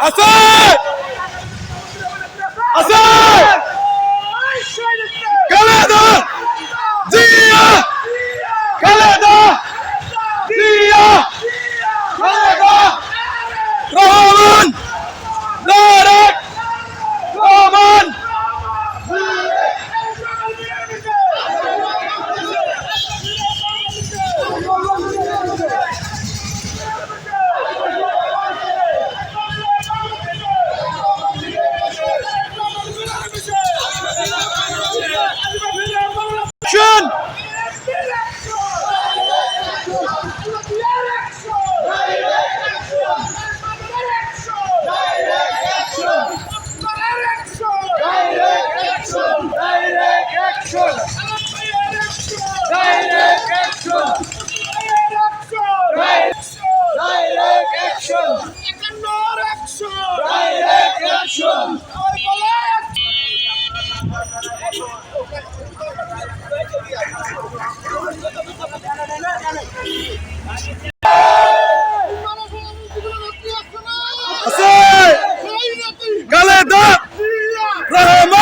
আছে আছে। খালেদা রহমান।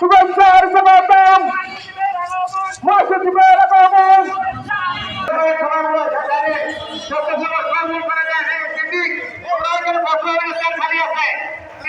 শুভেচ্ছার সমাগম মহাসচিবের আগমন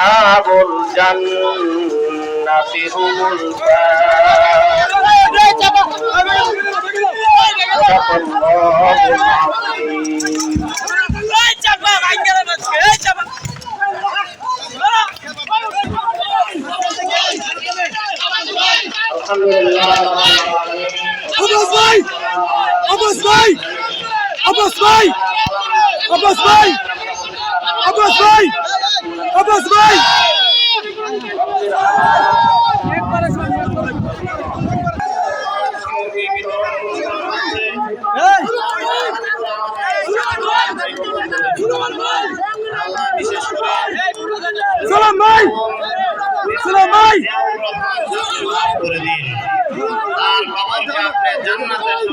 আসহাবুল জান্নাতি হুমুল আবাস ভাই আবাস ভাই আবাস ভাই আবাস ভাই আবাস ভাই আব্বাস ভাই। সালাম ভাই। সালাম ভাই। করে দিন। আর বাবা আপনি জান্নাতে